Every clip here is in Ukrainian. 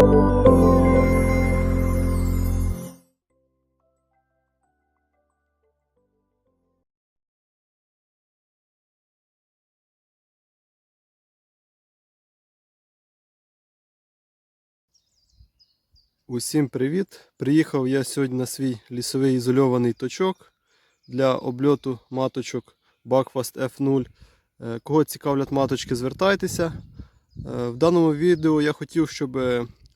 Усім привіт! Приїхав я сьогодні на свій лісовий ізольований точок для обльоту маточок Buckfast F0. Е, Кого цікавлять маточки, звертайтеся. Е, В даному відео я хотів, щоб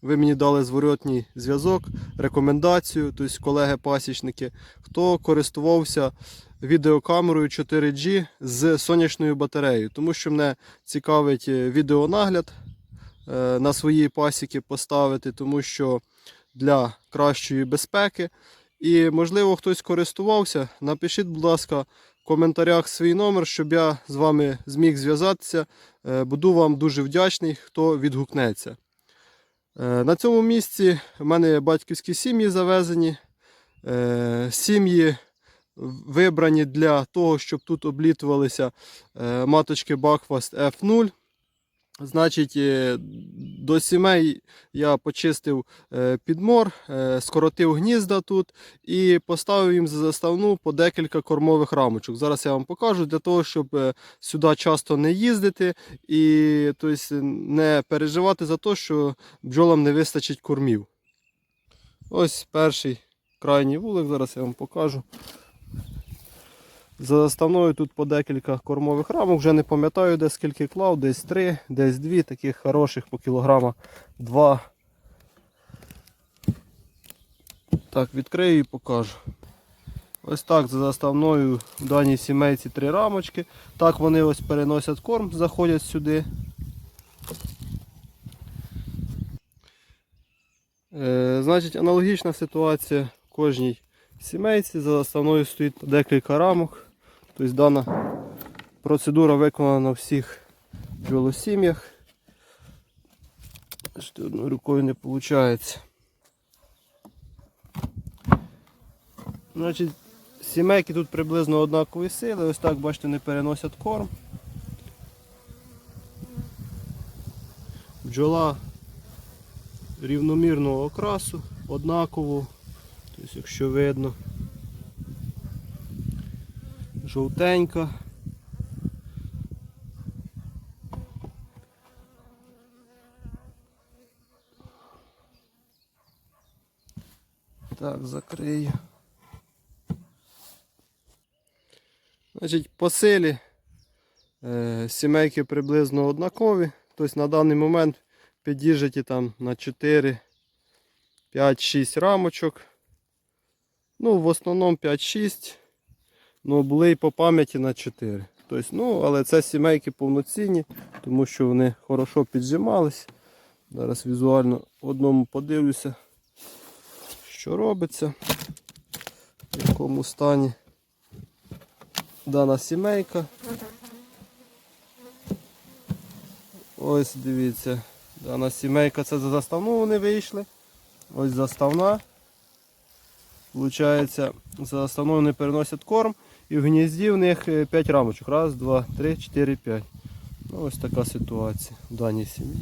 ви мені дали зворотній зв'язок, рекомендацію, тобто колеги-пасічники, хто користувався відеокамерою 4G з сонячною батареєю, тому що мене цікавить е, відеонагляд е, на свої пасіки поставити, тому що для кращої безпеки. І, можливо, хтось користувався. Напишіть, будь ласка, в коментарях свій номер, щоб я з вами зміг зв'язатися. Е, Буду вам дуже вдячний, хто відгукнеться. Е, На цьому місці в мене батьківські сім'ї завезені. Е, Сім'ї вибрані для того, щоб тут облітувалися е, маточки Бакфаст F0. Значить, е, до сімей я почистив е, підмор, е, скоротив гнізда тут і поставив їм за заставну по декілька кормових рамочок. Зараз я вам покажу для того, щоб сюди часто не їздити і тобто, не переживати за те, що бджолам не вистачить кормів. Ось перший крайній вулик, зараз я вам покажу. За заставною тут по декілька кормових рамок, вже не пам'ятаю де скільки клав, десь три, десь дві, таких хороших по кілограма два. Так, відкрию і покажу. Ось так за заставною в даній сімейці три рамочки. Так вони ось переносять корм, заходять сюди. Е, значить, аналогічна ситуація в кожній сімейці. За заставною стоїть декілька рамок. Тобто дана процедура виконана на всіх бджолосім'ях. Одною рукою не виходить. Значить, сімейки тут приблизно однакові сили. Ось так, бачите, не переносять корм. Бджола рівномірного окрасу, однаково. Тобто, якщо видно, жовтенька. Так, закрию. Значить, по силі е, сімейки приблизно однакові. Тобто на даний момент під'їжджаті там на 4, 5, 6 рамочок. Ну, в основному 5-6. Ну, були і по пам'яті на 4. Тобто, ну, але це сімейки повноцінні, тому що вони хорошо піджимались. Зараз візуально одному подивлюся, що робиться, в якому стані дана сімейка. Ось дивіться, дана сімейка це за заставну вони вийшли. Ось заставна. Получається, за заставною вони переносять корм і в гнізді в них 5 рамочок. Раз, два, три, чотири, п'ять. Ну, ось така ситуація в даній сім'ї.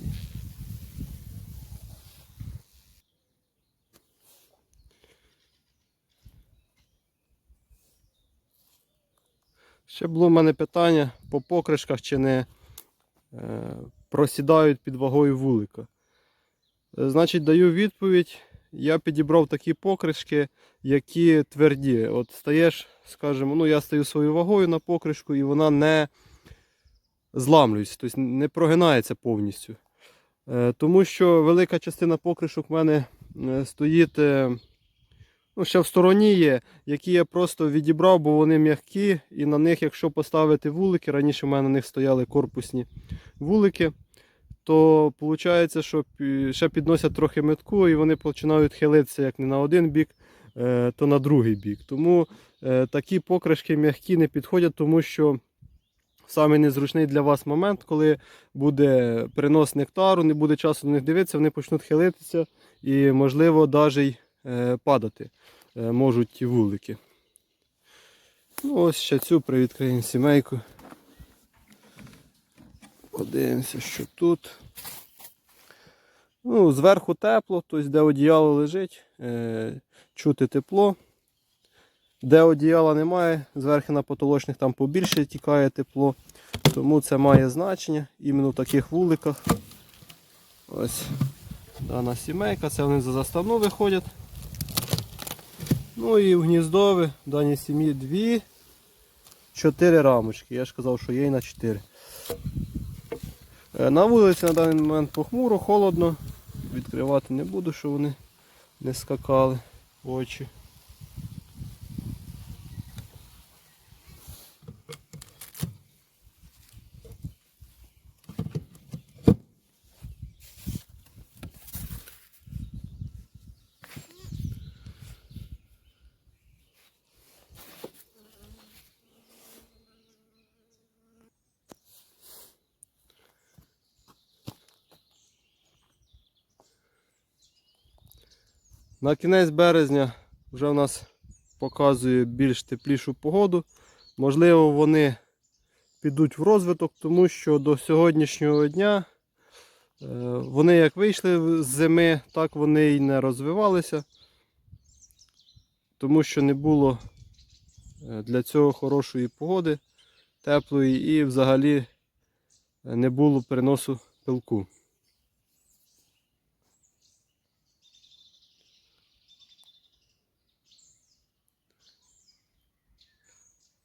Ще було в мене питання по покришках, чи не е, просідають під вагою вулика. Е, Значить, даю відповідь. Я підібрав такі покришки, які тверді. От стаєш, скажімо, ну я стаю своєю вагою на покришку і вона не зламлюється, тобто не прогинається повністю. Е, Тому що велика частина покришок в мене е, стоїть е, ну, ще в стороні є, які я просто відібрав, бо вони м'які, і на них, якщо поставити вулики, раніше в мене на них стояли корпусні вулики, то виходить, що ще підносять трохи метку і вони починають хилитися як не на один бік, е, то на другий бік. Тому е, такі покришки м'які не підходять, тому що самий незручний для вас момент, коли буде принос нектару, не буде часу на них дивитися, вони почнуть хилитися і, можливо, навіть е, падати можуть ті вулики. Ну, ось ще цю привідкриємо сімейку. Подивимося, що тут. Ну, зверху тепло, тобто де одіяло лежить, е, чути тепло. Де одіяла немає, зверху на потолочних там побільше тікає тепло. Тому це має значення іменно в таких вуликах. Ось дана сімейка, це вони за заставну виходять. Ну і в гніздові в даній сім'ї дві, чотири рамочки. Я ж казав, що є і на чотири. Е, На вулиці на даний момент похмуро, холодно. Відкривати не буду, щоб вони не скакали в очі. На кінець березня вже в нас показує більш теплішу погоду. Можливо, вони підуть в розвиток, тому що до сьогоднішнього дня е, вони як вийшли з зими, так вони і не розвивалися, тому що не було е, для цього хорошої погоди, теплої і взагалі е, не було переносу пилку.